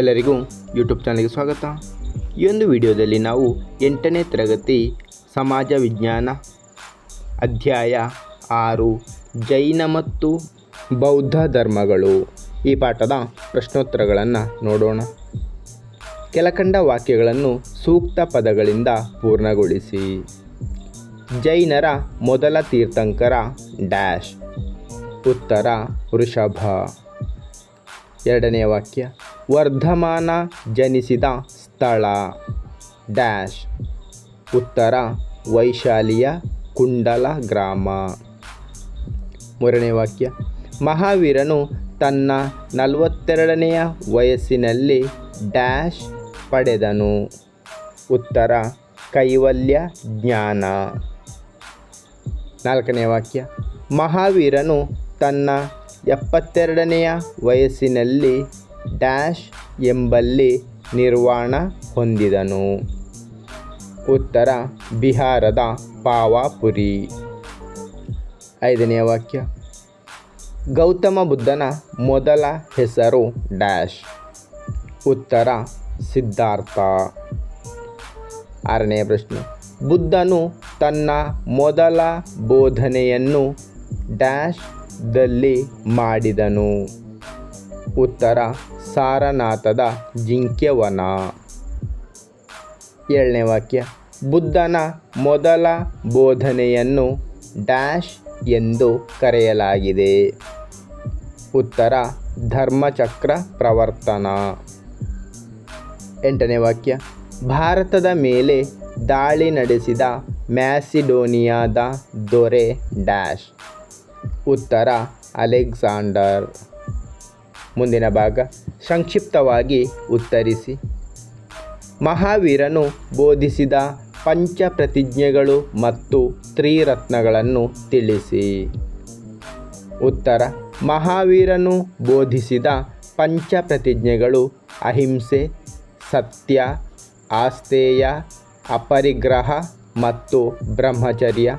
ಎಲ್ಲರಿಗೂ ಯೂಟ್ಯೂಬ್ ಚಾನಲ್ಗೆ ಸ್ವಾಗತ. ಈ ಒಂದು ವಿಡಿಯೋದಲ್ಲಿ ನಾವು ಎಂಟನೇ ತರಗತಿ ಸಮಾಜ ವಿಜ್ಞಾನ ಅಧ್ಯಾಯ ಆರು, ಜೈನ ಮತ್ತು ಬೌದ್ಧ ಧರ್ಮಗಳು ಈ ಪಾಠದ ಪ್ರಶ್ನೋತ್ತರಗಳನ್ನು ನೋಡೋಣ. ಕೆಲಕಂಡ ವಾಕ್ಯಗಳನ್ನು ಸೂಕ್ತ ಪದಗಳಿಂದ ಪೂರ್ಣಗೊಳಿಸಿ. ಜೈನರ ಮೊದಲ ತೀರ್ಥಂಕರ ಡ್ಯಾಶ್. ಉತ್ತರ ವೃಷಭ ಎರಡನೆಯ ವಾಕ್ಯ. ವರ್ಧಮಾನ ಜನಿಸಿದ ಸ್ಥಳ. ಡ್ಯಾಶ್. ಉತ್ತರ ವೈಶಾಲಿಯ ಕುಂಡಲ ಗ್ರಾಮ. ಮೂರನೇ ವಾಕ್ಯ. ಮಹಾವೀರನು ತನ್ನ ನಲವತ್ತೆರಡನೆಯ ವಯಸ್ಸಿನಲ್ಲಿ ಡ್ಯಾಶ್ ಪಡೆದನು. ಉತ್ತರ ಕೈವಲ್ಯ ಜ್ಞಾನ. ನಾಲ್ಕನೇ ವಾಕ್ಯ. ಮಹಾವೀರನು ತನ್ನ ಎಪ್ಪತ್ತೆರಡನೆಯ ವಯಸ್ಸಿನಲ್ಲಿ ಡ್ಯಾಶ್ ಎಂಬಲ್ಲಿ ನಿರ್ವಾಣ ಹೊಂದಿದನು. ಉತ್ತರ, ಬಿಹಾರದ ಪಾವಾಪುರಿ. ಐದನೆಯ ವಾಕ್ಯ. ಗೌತಮ ಬುದ್ಧನ ಮೊದಲ ಹೆಸರು ಡ್ಯಾಶ್. ಉತ್ತರ, ಸಿದ್ಧಾರ್ಥ. ಆರನೆಯ ಪ್ರಶ್ನೆ. ಬುದ್ಧನು ತನ್ನ ಮೊದಲ ಬೋಧನೆಯನ್ನು ಡ್ಯಾಶ್ದಲ್ಲಿ ಮಾಡಿದನು. ಉತ್ತರ ಸಾರನಾಥದ ಜಿಂಕ್ಯವನ. ಏಳನೇ ವಾಕ್ಯ. ಬುದ್ಧನ ಮೊದಲ ಬೋಧನೆಯನ್ನು ಡ್ಯಾಶ್ ಎಂದು ಕರೆಯಲಾಗಿದೆ. ಉತ್ತರ, ಧರ್ಮಚಕ್ರ ಪ್ರವರ್ತನ. ಎಂಟನೇ ವಾಕ್ಯ. ಭಾರತದ ಮೇಲೆ ದಾಳಿ ನಡೆಸಿದ ಮ್ಯಾಸಿಡೋನಿಯಾದ ದೊರೆ ಡ್ಯಾಶ್. ಉತ್ತರ, ಅಲೆಕ್ಸಾಂಡರ್. ಮುಂದಿನ ಭಾಗ. ಸಂಕ್ಷಿಪ್ತವಾಗಿ ಉತ್ತರಿಸಿ. ಮಹಾವೀರನು ಬೋಧಿಸಿದ ಪಂಚ ಪ್ರತಿಜ್ಞೆಗಳು ಮತ್ತು ತ್ರಿರತ್ನಗಳನ್ನು ತಿಳಿಸಿ. ಉತ್ತರ, ಮಹಾವೀರನು ಬೋಧಿಸಿದ ಪಂಚ ಪ್ರತಿಜ್ಞೆಗಳು ಅಹಿಂಸೆ, ಸತ್ಯ ಆಸ್ತೇಯ ಅಪರಿಗ್ರಹ ಮತ್ತು ಬ್ರಹ್ಮಚರ್ಯ.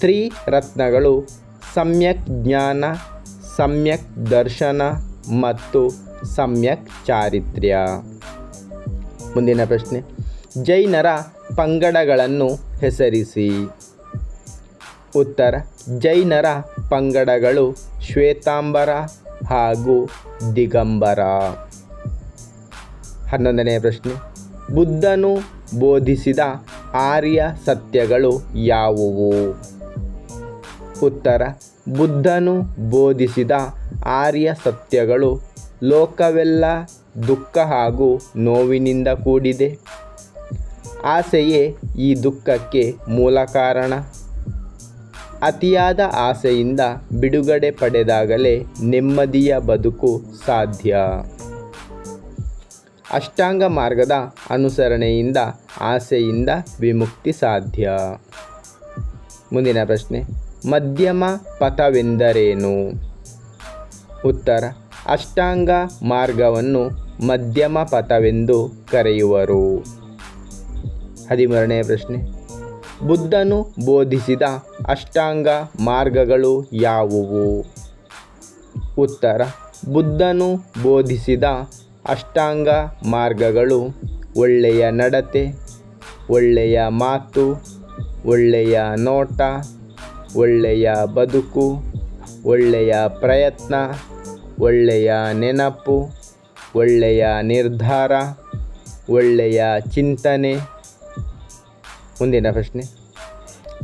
ತ್ರಿರತ್ನಗಳು ಸಮ್ಯಕ್ ಜ್ಞಾನ, ಸಮ್ಯಕ್ ದರ್ಶನ ಮತ್ತು ಸಮ್ಯಕ್ ಚಾರಿತ್ರ್ಯ. ಮುಂದಿನ ಪ್ರಶ್ನೆ. ಜೈನರ ಪಂಗಡಗಳನ್ನು ಹೆಸರಿಸಿ. ಉತ್ತರ, ಜೈನರ ಪಂಗಡಗಳು ಶ್ವೇತಾಂಬರ ಹಾಗೂ ದಿಗಂಬರ. ಹನ್ನೊಂದನೆಯ ಪ್ರಶ್ನೆ. ಬುದ್ಧನು ಬೋಧಿಸಿದ ಆರ್ಯ ಸತ್ಯಗಳು ಯಾವುವು? ಉತ್ತರ ಬುದ್ಧನು ಬೋಧಿಸಿದ ಆರ್ಯ ಸತ್ಯಗಳು ಲೋಕವೆಲ್ಲ ದುಃಖ ಹಾಗೂ ನೋವಿನಿಂದ ಕೂಡಿದೆ. ಆಸೆಯೇ ಈ ದುಃಖಕ್ಕೆ ಮೂಲ ಕಾರಣ. ಅತಿಯಾದ ಆಸೆಯಿಂದ ಬಿಡುಗಡೆ ಪಡೆದಾಗಲೇ ನೆಮ್ಮದಿಯ ಬದುಕು ಸಾಧ್ಯ. ಅಷ್ಟಾಂಗ ಮಾರ್ಗದ ಅನುಸರಣೆಯಿಂದ ಆಸೆಯಿಂದ ವಿಮುಕ್ತಿ ಸಾಧ್ಯ. ಮುಂದಿನ ಪ್ರಶ್ನೆ. ಮಧ್ಯಮ ಪಥವೆಂದರೇನು? ಉತ್ತರ, ಅಷ್ಟಾಂಗ ಮಾರ್ಗವನ್ನು ಮಧ್ಯಮ ಪಥವೆಂದು ಕರೆಯುವರು. ಹದಿಮೂರನೇ ಪ್ರಶ್ನೆ. ಬುದ್ಧನು ಬೋಧಿಸಿದ ಅಷ್ಟಾಂಗ ಮಾರ್ಗಗಳು ಯಾವುವು? ಉತ್ತರ, ಬುದ್ಧನು ಬೋಧಿಸಿದ ಅಷ್ಟಾಂಗ ಮಾರ್ಗಗಳು ಒಳ್ಳೆಯ ನಡತೆ, ಒಳ್ಳೆಯ ಮಾತು, ಒಳ್ಳೆಯ ನೋಟ ಒಳ್ಳೆಯ ಬದುಕು, ಒಳ್ಳೆಯ ಪ್ರಯತ್ನ, ಒಳ್ಳೆಯ ನೆನಪು, ಒಳ್ಳೆಯ ನಿರ್ಧಾರ, ಒಳ್ಳೆಯ ಚಿಂತನೆ. ಮುಂದಿನ ಪ್ರಶ್ನೆ.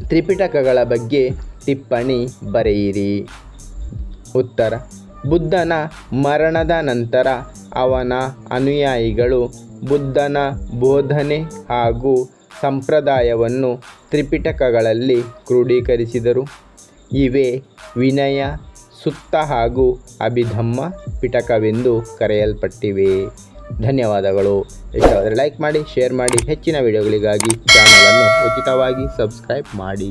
ತ್ರಿಪಿಟಕಗಳ ಬಗ್ಗೆ ಟಿಪ್ಪಣಿ ಬರೆಯಿರಿ. ಉತ್ತರ. ಬುದ್ಧನ ಮರಣದ ನಂತರ ಅವನ ಅನುಯಾಯಿಗಳು ಬುದ್ಧನ ಬೋಧನೆ ಹಾಗೂ ಸಂಪ್ರದಾಯವನ್ನು ತ್ರಿಪಿಟಕಗಳಲ್ಲಿ ಕ್ರೋಢೀಕರಿಸಿದರು ಇವೇ ವಿನಯ, ಸುತ್ತ ಹಾಗೂ ಅಭಿಧಮ್ಮ ಪಿಟಕವೆಂದು ಕರೆಯಲ್ಪಟ್ಟಿವೆ. ಧನ್ಯವಾದಗಳು. ಇಷ್ಟವಾದರೆ ಲೈಕ್ ಮಾಡಿ, ಶೇರ್ ಮಾಡಿ. ಹೆಚ್ಚಿನ ವಿಡಿಯೋಗಳಿಗಾಗಿ ಚಾನಲನ್ನು ಉಚಿತವಾಗಿ ಸಬ್ಸ್ಕ್ರೈಬ್ ಮಾಡಿ.